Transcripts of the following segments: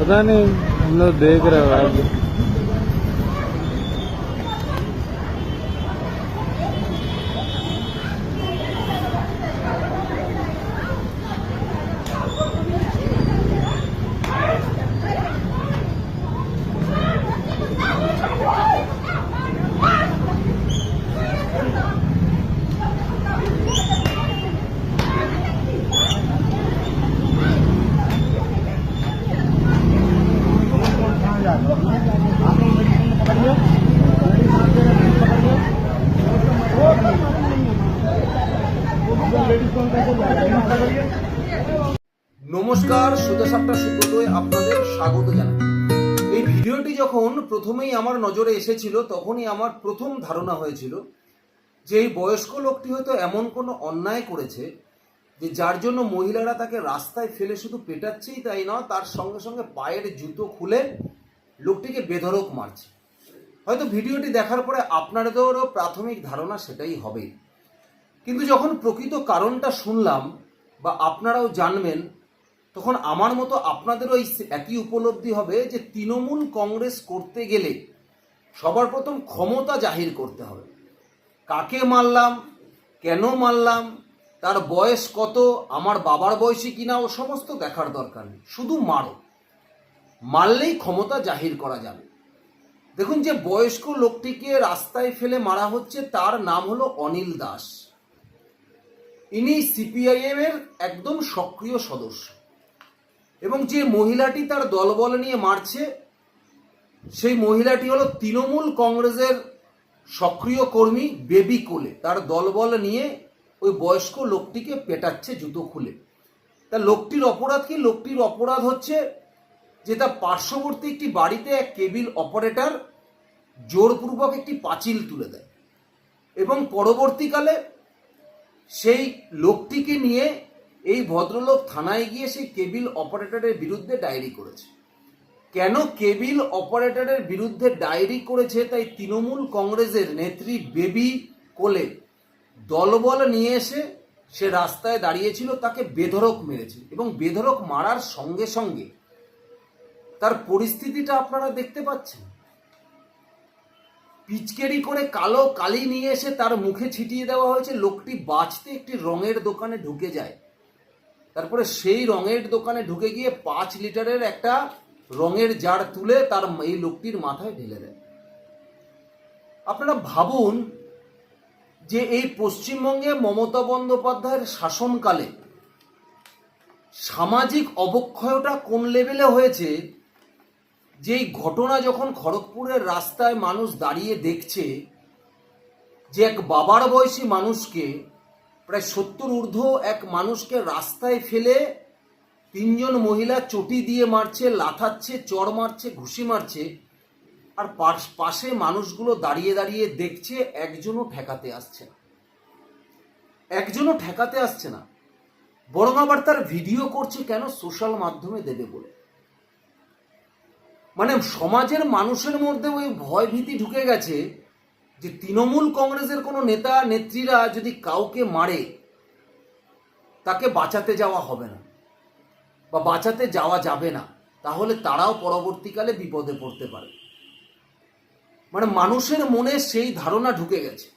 पता नहीं हम लोग देख रहे हो आज নমস্কার, সুদা সাপটা সুব্রতয় আপনাদের স্বাগত জানাই। এই ভিডিওটি যখন প্রথমেই আমার নজরে এসেছিল, তখনই আমার প্রথম ধারণা হয়েছিল যে এই বয়স্ক লোকটি হয়তো এমন কোনো অন্যায় করেছে যে যার জন্য মহিলারা তাকে রাস্তায় ফেলে শুধু পেটাচ্ছেই তাই নয়, তার সঙ্গে সঙ্গে পায়ের জুতো খুলে লোকটিকে বেধরক মারছে। হয়তো ভিডিওটি দেখার পরে আপনাদেরও প্রাথমিক ধারণা সেটাই হবে কিন্তু যখন প্রকৃত কারণটা শুনলাম বা আপনারাও জানবেন, তখন আমার মতো আপনাদেরও এই একই উপলব্ধি হবে যে তৃণমূল কংগ্রেস করতে গেলে সবার প্রথম ক্ষমতা জাহির করতে হবে। কাকে মারলাম, কেন মারলাম, তার বয়স কত, আমার বাবার বয়সী কিনা, ও সমস্ত দেখার দরকার নেই। শুধু মারো। মারলেই ক্ষমতা জাহির করা যাবে। দেখুন যে বয়স্ক লোকটিকে রাস্তায় ফেলে মারা হচ্ছে, তার নাম হলো অনিল দাস। ইনি সিপিআইএম এর একদম সক্রিয় সদস্য। এবং যে মহিলাটি তার দলবল নিয়ে মারছে, সেই মহিলাটি হলো তৃণমূল কংগ্রেসের সক্রিয় কর্মী বেবি কোলে। তার দলবল নিয়ে ওই বয়স্ক লোকটিকে পেটাচ্ছে জুতো খুলে। তা লোকটির অপরাধ কি? লোকটির অপরাধ হচ্ছে যে তার পার্শ্ববর্তী একটি বাড়িতে এক কেবিল অপারেটর জোরপূর্বক একটি পাঁচিল তুলে দেয়। এবং পরবর্তীকালে সেই লোকটিকে নিয়ে এই ভদ্রলোক থানায় গিয়ে সেই কেবিল অপারেটরের বিরুদ্ধে ডায়েরি করেছে। কেন কেবিল অপারেটরের বিরুদ্ধে ডায়েরি করেছে তাই তৃণমূল কংগ্রেসের নেত্রী বেবি কোলে দলবল নিয়ে এসে সে রাস্তায় দাঁড়িয়েছিল, তাকে বেধরক মেরেছে এবং বেধরক মারার সঙ্গে সঙ্গে তার পরিস্থিতিটা আপনারা দেখতে পাচ্ছেন। পিচকেরি করে কালো কালি নিয়ে এসে তার মুখে ছিটিয়ে দেওয়া হয়েছে। লোকটি বাঁচতে একটি রঙের দোকানে ঢুকে যায়। তারপরে সেই রঙের দোকানে ঢুকে গিয়ে পাঁচ লিটারের একটা রঙের জার তুলে তার এই লোকটির মাথায় ঢেলে দেয়। আপনারা ভাবুন যে এই পশ্চিমবঙ্গে মমতা বন্দ্যোপাধ্যায়ের শাসনকালে সামাজিক অবক্ষয়টা কোন লেভেলে হয়েছে যে এই ঘটনা যখন খড়গপুরের রাস্তায় মানুষ দাঁড়িয়ে দেখছে, যে এক বাবার বয়সী মানুষকে, প্রায় সত্তর ঊর্ধ্ব এক মানুষকে রাস্তায় ফেলে তিনজন মহিলা চটি দিয়ে মারছে, লাথাচ্ছে চড় মারছে, ঘুষি মারছে, আর পাশে মানুষগুলো দাঁড়িয়ে দাঁড়িয়ে দেখছে, একজনও ঠেকাতে আসছে না। একজনও ঠেকাতে আসছে না। বরং আবার তার ভিডিও করছে কেন? সোশ্যাল মাধ্যমে দেবে বলে। মানে সমাজের মানুষের মধ্যে ওই ভয় ভীতি ঢুকে গেছে যে তৃণমূল কংগ্রেসের কোনো নেতা, নেত্রীরা যদি কাউকে মারে, তাকে বাঁচাতে যাওয়া হবে না বা বাঁচাতে যাওয়া যাবে না, তাহলে তারাও পরবর্তীকালে বিপদে পড়তে পারে। মানে মানুষের মনে সেই ধারণা ঢুকে গেছে।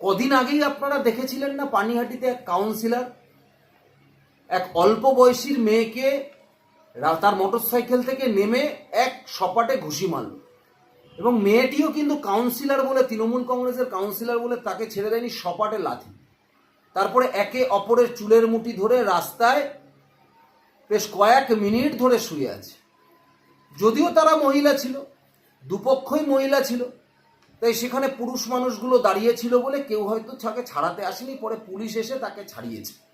কদিন আগেই আপনারা দেখেছিলেন না পানিহাটিতে এক কাউন্সিলর এক অল্প বয়সীর মেয়েকে তার মোটরসাইকেল থেকে নেমে এক সপাটে ঘুষি মারল। এবং মেয়েটিও কিন্তু কাউন্সিলর বলে, তৃণমূল কংগ্রেসের কাউন্সিলর বলে তাকে ছেড়ে দেয়নি, সপাটে লাথি। তারপরে একে অপরের চুলের মুঠি ধরে রাস্তায় বেশ কয়েক মিনিট ধরে শুয়ে আছে। যদিও তারা মহিলা ছিল, দুপক্ষই মহিলা ছিল, তাই সেখানে পুরুষ মানুষগুলো দাঁড়িয়ে ছিল বলে কেউ হয়তো তাকে ছাড়াতে আসেনি, পরে পুলিশ এসে তাকে ছাড়িয়েছে।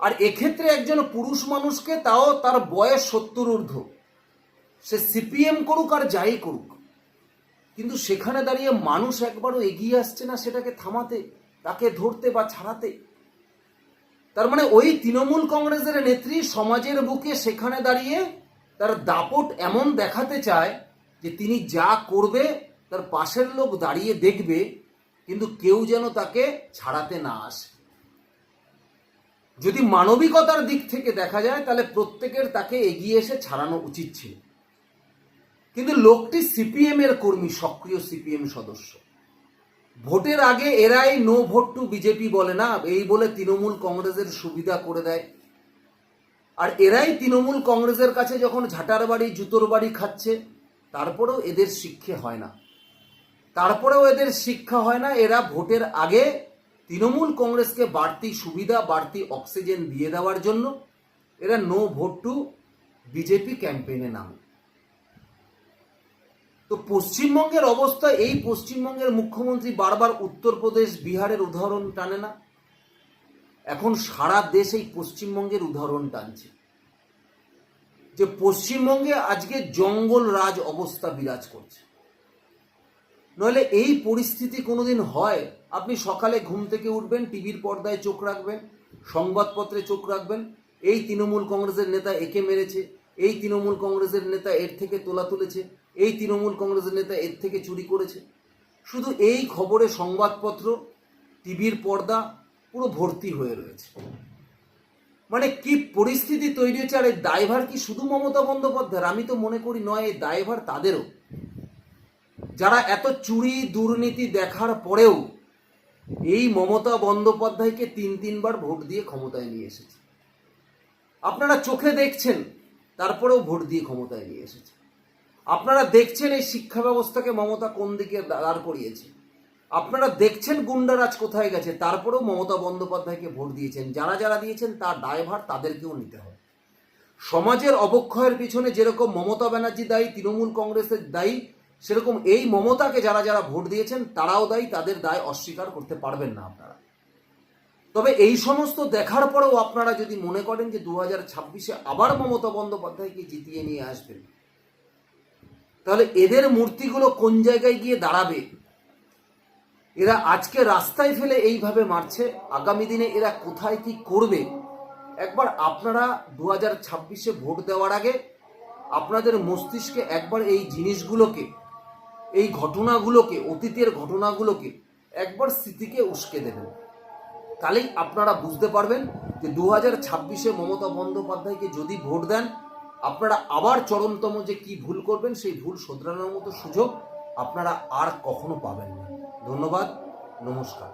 আর এক্ষেত্রে একজন পুরুষ মানুষকে তাও তার বয়স সত্তর ঊর্ধ্ব। সে সিপিএম করুক আর যাই করুক। কিন্তু সেখানে দাঁড়িয়ে মানুষ একবারও এগিয়ে আসছে না সেটাকে থামাতে, তাকে ধরতে বা ছাড়াতে। তার মানে ওই তৃণমূল কংগ্রেসের নেত্রী সমাজের বুকে সেখানে দাঁড়িয়ে তার দাপট এমন দেখাতে চায় যে তিনি যা করবে, তার পাশের লোক দাঁড়িয়ে দেখবে, কিন্তু কেউ যেন তাকে ছাড়াতে না আসে। যদি মানবিকতার দিক থেকে দেখা যায়, তাহলে প্রত্যেকের তাকে এগিয়ে এসে ছাড়ানো উচিত ছিল। কিন্তু লোকটি সিপিএম এর কর্মী, সক্রিয় সিপিএম সদস্য। ভোটের আগে এরাই নো ভোট টু বিজেপি বলে না, এই বলে তৃণমূল কংগ্রেসের সুবিধা করে দেয়। আর এরাই তৃণমূল কংগ্রেসের কাছে যখন ঝাঁটার বাড়ি, জুতোর বাড়ি খাচ্ছে, তারপরেও এদের শিক্ষে হয় না। তারপরেও এদের শিক্ষা হয় না, এরা ভোটের আগে তৃণমূল কংগ্রেসকে বাড়তি সুবিধা, বাড়তি অক্সিজেন দিয়ে দেওয়ার জন্য এরা নো ভোট টু বিজেপি ক্যাম্পেইনে নামে। তো পশ্চিমবঙ্গের অবস্থা, এই পশ্চিমবঙ্গের মুখ্যমন্ত্রী বারবার উত্তরপ্রদেশ, বিহারের উদাহরণ টানে না। এখন সারা দেশ এই পশ্চিমবঙ্গের উদাহরণ টানছে। যে পশ্চিমবঙ্গে আজকে জঙ্গল রাজ অবস্থা বিরাজ করছে। নইলে এই পরিস্থিতি কোনোদিন হয় আপনি সকালে ঘুম থেকে উঠবেন, টিভির পর্দায় চোখ রাখবেন, সংবাদপত্রে চোখ রাখবেন। এই তৃণমূল কংগ্রেসের নেতা একে মেরেছে, এই তৃণমূল কংগ্রেসের নেতা এর থেকে তোলা তুলেছে, এই তৃণমূল কংগ্রেসের নেতা এর থেকে চুরি করেছে। শুধু এই খবরে সংবাদপত্র, টিভির পর্দা পুরো ভর্তি হয়ে রয়েছে। মানে কি পরিস্থিতি তৈরি হচ্ছে, আর এই দায়ভার কি শুধু মমতা বন্দ্যোপাধ্যায়ের? আমি তো মনে করি নয়, এই দায়ভার তাদেরও। যারা এত চুরি দুর্নীতি দেখার পরেও এই মমতা বন্দ্যোপাধ্যায়কে তিন তিনবার ভোট দিয়ে ক্ষমতায় নিয়ে এসেছে। আপনারা চোখে দেখছেন, তারপরেও ভোট দিয়ে ক্ষমতায় নিয়ে এসেছে। আপনারা দেখছেন এই শিক্ষা ব্যবস্থাকে মমতা কোন দিকে দাঁড় করিয়েছে? আপনারা দেখছেন গুন্ডারাজ কোথায় গেছে, তারপরেও মমতা বন্দ্যোপাধ্যায়কে ভোট দিয়েছেন। যারা যারা দিয়েছেন, তার দায়ভার তাদেরকেও নিতে হবে। সমাজের অবক্ষয়ের পিছনে যেরকম মমতা ব্যানার্জি দায়ী, তৃণমূল কংগ্রেসের দায়ী সেরকম এই মমতাকে যারা যারা ভোট দিয়েছেন, তারাও দায়ী, তাদের দায় অস্বীকার করতে পারবেন না আপনারা। তবে এই সমস্ত দেখার পরেও আপনারা যদি মনে করেন যে দু হাজার ছাব্বিশে আবার মমতা বন্দ্যোপাধ্যায়কে জিতিয়ে নিয়ে আসবেন, তাহলে এদের মূর্তিগুলো কোন জায়গায় গিয়ে দাঁড়াবে? এরা আজকে রাস্তায় ফেলে এইভাবে মারছে, আগামী দিনে এরা কোথায় কি করবে? একবার আপনারা দু হাজার ছাব্বিশে ভোট দেওয়ার আগে আপনাদের মস্তিষ্কে একবার এই জিনিসগুলোকে এই ঘটনাগুলোকে, অতীতের ঘটনাগুলোকে একবার স্মৃতিকে উস্কে দেবেন। তাহলেই আপনারা বুঝতে পারবেন যে দু হাজার ছাব্বিশে মমতা বন্দ্যোপাধ্যায়কে যদি ভোট দেন, আপনারা আবার চরমতম যে কি ভুল করবেন, সেই ভুল শোধরানোর মতো সুযোগ আপনারা আর কখনো পাবেন না। ধন্যবাদ, নমস্কার।